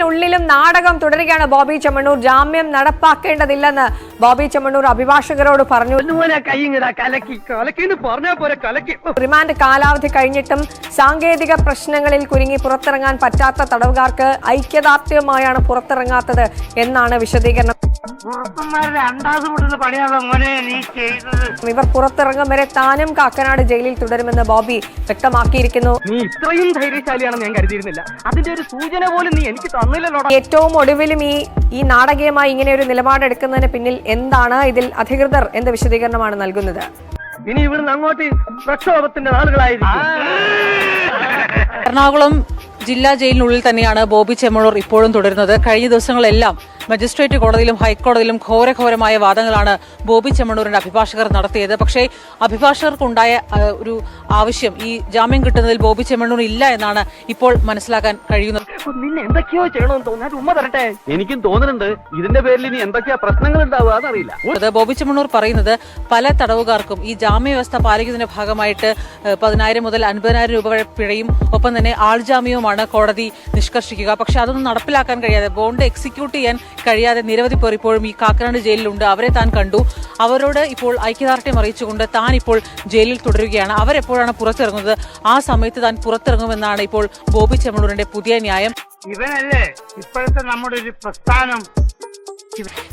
ജയിലിനുള്ളിലും നാടകം തുടരുകയാണ് ബോബി ചെമ്മണ്ണൂർ ജാമ്യം നടപ്പാക്കേണ്ടതില്ലെന്ന് ബോബി ചെമ്മണ്ണൂർ അഭിഭാഷകരോട് പറഞ്ഞു റിമാൻഡ് കാലാവധി കഴിഞ്ഞിട്ടും സാങ്കേതിക പ്രശ്നങ്ങളിൽ കുരുങ്ങി പുറത്തിറങ്ങാൻ പറ്റാത്ത തടവുകാർക്ക് ഐക്യദാർഢ്യമായാണ് പുറത്തിറങ്ങാത്തത് എന്നാണ് വിശദീകരണം. ഇവർ പുറത്തിറങ്ങും വരെ താനും കാക്കനാട് ജയിലിൽ തുടരുമെന്ന് ബോബി വ്യക്തമാക്കിയിരിക്കുന്നു. നീ ഇത്രയും ധൈര്യശാലിയാണെന്ന് ഞാൻ കരുതിയിരുന്നില്ല. അതിന്റെ ഒരു സൂചന പോലും നീ എനിക്ക് തന്നില്ലല്ലോടാ. ഏറ്റവും ഒടുവിലും ഈ ഈ നാടകീയമായി ഇങ്ങനെ ഒരു നിലപാടെടുക്കുന്നതിന് പിന്നിൽ എന്താണ് ഇതിൽ അധികൃതർ എന്ത് വിശദീകരണമാണ് നൽകുന്നത്? ഇനി ഇവിടുന്ന് അങ്ങോട്ട് പ്രക്ഷോഭത്തിന്റെ ആളുകളായിരിക്കും എറണാകുളം ജില്ലാ ജയിലിനുള്ളിൽ തന്നെയാണ് ബോബി ചെമ്മണൂർ ഇപ്പോഴും തുടരുന്നത്. കഴിഞ്ഞ ദിവസങ്ങളെല്ലാം മജിസ്ട്രേറ്റ് കോടതിയിലും ഹൈക്കോടതിയിലും ഘോരഘോരമായ വാദങ്ങളാണ് ബോബി ചെമ്മണൂരിന്റെ അഭിഭാഷകർ നടത്തിയത്. പക്ഷേ അഭിഭാഷകർക്കുണ്ടായ ഒരു ആവശ്യം ഈ ജാമ്യം കിട്ടുന്നതിൽ ബോബി ചെമ്മണൂർ ഇല്ല എന്നാണ് ഇപ്പോൾ മനസ്സിലാക്കാൻ കഴിയുന്നത്. നിന്നെ എന്തൊക്കെയോ ചെയ്യണമെന്ന് ഉമ്മ തരട്ടെ. എനിക്കും തോന്നുന്നുണ്ട് ഇതിന്റെ പേരിൽ ഇനി എന്തൊക്കെയാ പ്രശ്നങ്ങൾ ഉണ്ടാവുക എന്നറിയില്ല അത് ബോബി ചെമ്മണൂർ പറയുന്നത് പല തടവുകാർക്കും ഈ ജാമ്യ വ്യവസ്ഥ പാലിക്കുന്നതിന്റെ ഭാഗമായിട്ട് പതിനായിരം മുതൽ അൻപതിനായിരം രൂപ വരെ പിഴയും ഒപ്പം തന്നെ ആൾ ആൾജാമ്യവുമാണ് കോടതി നിഷ്കർഷിക്കുക. പക്ഷേ അതൊന്നും നടപ്പിലാക്കാൻ കഴിയാതെ ബോണ്ട് എക്സിക്യൂട്ട് ചെയ്യാൻ കഴിയാതെ നിരവധി പേർ ഇപ്പോഴും ഈ കാക്കനാട് ജയിലിലുണ്ട്. അവരെ താൻ കണ്ടു. അവരോട് ഇപ്പോൾ ഐക്യദാർഢ്യം അറിയിച്ചുകൊണ്ട് താൻ ഇപ്പോൾ ജയിലിൽ തുടരുകയാണ്. അവരെപ്പോഴാണ് പുറത്തിറങ്ങുന്നത്? ആ സമയത്ത് താൻ പുറത്തിറങ്ങുമെന്നാണ് ഇപ്പോൾ ബോബി ചെമ്മണ്ണൂരിന്റെ പുതിയ ന്യായം. ഇവനല്ലേ ഇപ്പോഴത്തെ നമ്മുടെ ഒരു പ്രസ്ഥാനം?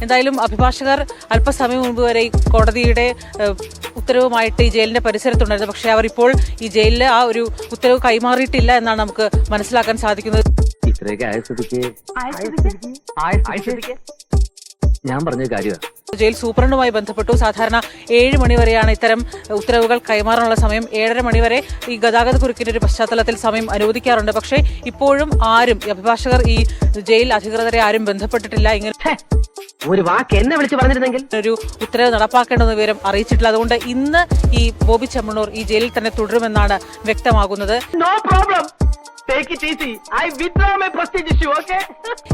എന്തായാലും അഭിഭാഷകർ അല്പസമയം മുമ്പ് വരെ കോടതിയുടെ ഉത്തരവുമായിട്ട് ഈ ജയിലിന്റെ പരിസരത്തുണ്ടായിരുന്നു. പക്ഷേ അവർ ഇപ്പോൾ ഈ ജയിലിൽ ആ ഒരു ഉത്തരവ് കൈമാറിയിട്ടില്ല എന്നാണ് നമുക്ക് മനസ്സിലാക്കാൻ സാധിക്കുന്നത്. ഇത്രയൊക്കെ ഞാൻ പറഞ്ഞ കാര്യമാണ് ജയിൽ സൂപ്രണ്ടുമായി ബന്ധപ്പെട്ടു. സാധാരണ ഏഴ് മണിവരെയാണ് ഇത്തരം ഉത്തരവുകൾ കൈമാറാനുള്ള സമയം. ഏഴര മണിവരെ ഈ ഗതാഗത കുരുക്കിന്റെ ഒരു പശ്ചാത്തലത്തിൽ സമയം അനുവദിക്കാറുണ്ട്. പക്ഷേ ഇപ്പോഴും ആരും അഭിഭാഷകർ ഈ ജയിൽ അധികൃതരെ ആരും ബന്ധപ്പെട്ടിട്ടില്ല. ഇങ്ങനെ ഒരു വാക്ക് എന്നെ വിളിച്ച് പറഞ്ഞിരുന്നെങ്കിൽ. ഒരു ഉത്തരവ് നടപ്പാക്കേണ്ടെന്ന വിവരം അറിയിച്ചിട്ടില്ല. അതുകൊണ്ട് ഇന്ന് ഈ ബോബി ചെമ്മണ്ണൂർ ഈ ജയിലിൽ തന്നെ തുടരുമെന്നാണ് വ്യക്തമാകുന്നത്. No problem take it easy I withdraw my prestige issue okay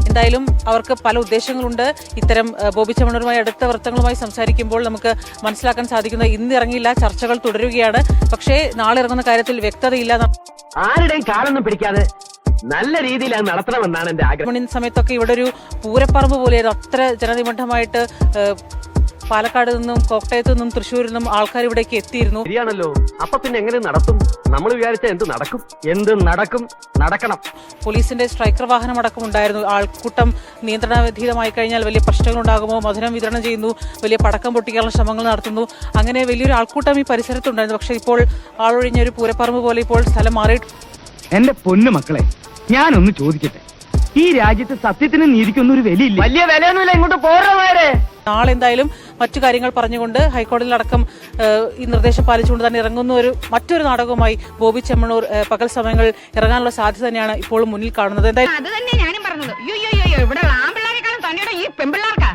എന്തായാലും അവർക്ക് പല ഉദ്ദേശങ്ങളുണ്ട്. ഇത്തരം ബോബി ചെമ്മണ്ണൂരുമായി അടുത്ത വൃത്തങ്ങളുമായി സംസാരിക്കുമ്പോൾ നമുക്ക് മനസ്സിലാക്കാൻ സാധിക്കുന്നത് ഇന്ന് ഇറങ്ങിയില്ല ചർച്ചകൾ തുടരുകയാണ്. പക്ഷേ നാളെ ഇറങ്ങുന്ന കാര്യത്തിൽ വ്യക്തതയില്ല. ആരുടെയും കാലൊന്നും പിടിക്കാതെ നല്ല രീതിയിൽ അത് നടത്തണമെന്നാണ് എന്റെ ആഗ്രഹം. സമയത്തൊക്കെ ഇവിടെ ഒരു പൂരപ്പറമ്പ് പോലെയായിരുന്നു അത്ര ജനനിബന്ധമായിട്ട് പാലക്കാട് നിന്നും കോട്ടയത്തു നിന്നും തൃശ്ശൂരിൽ നിന്നും ആൾക്കാർ ഇവിടേക്ക് എത്തിയിരുന്നു. ശരിയാണല്ലോ. അപ്പൊ പിന്നെ എങ്ങനെ നടത്തും? നമ്മൾ വിചാരിച്ച എന്ത് നടക്കും? എന്ത് നടക്കും? നടക്കണം. പോലീസിന്റെ സ്ട്രൈക്കർ വാഹനം അടക്കം ഉണ്ടായിരുന്നു. ആൾക്കൂട്ടം നിയന്ത്രണാതീതമായി കഴിഞ്ഞാൽ വലിയ പ്രശ്നങ്ങൾ ഉണ്ടാകുമോ? മധുരം വിതരണം ചെയ്യുന്നു. വലിയ പടക്കം പൊട്ടിക്കാനുള്ള ശ്രമങ്ങൾ നടത്തുന്നു. അങ്ങനെ വലിയൊരു ആൾക്കൂട്ടം ഈ പരിസരത്തുണ്ടായിരുന്നു പക്ഷേ ഇപ്പോൾ ആളൊഴിഞ്ഞ ഒരു പൂരപ്പറമ്പ് പോലെ ഇപ്പോൾ സ്ഥലം മാറിയിട്ട് എന്റെ പൊന്നു മക്കളെ ഞാനൊന്ന് ചോദിക്കട്ടെ? ഈ രാജ്യത്ത് സത്യത്തിന് നീതിക്കൊന്നും ഒരു വിലയില്ല. വലിയ വിലയൊന്നുമില്ല. ഇങ്ങോട്ട് പോരാ നാളെ എന്തായാലും മറ്റു കാര്യങ്ങൾ പറഞ്ഞുകൊണ്ട് ഹൈക്കോടതിയിലടക്കം ഈ നിർദ്ദേശം പാലിച്ചുകൊണ്ട് തന്നെ ഇറങ്ങുന്ന ഒരു മറ്റൊരു നാടകവുമായി ബോബി ചെമ്മണൂർ പകൽ സമയങ്ങളിൽ ഇറങ്ങാനുള്ള സാധ്യത തന്നെയാണ് ഇപ്പോൾ മുന്നിൽ കാണുന്നത്. എന്തായാലും ഇവിടെ ഈ പെമ്പിള്ളേർക്കാ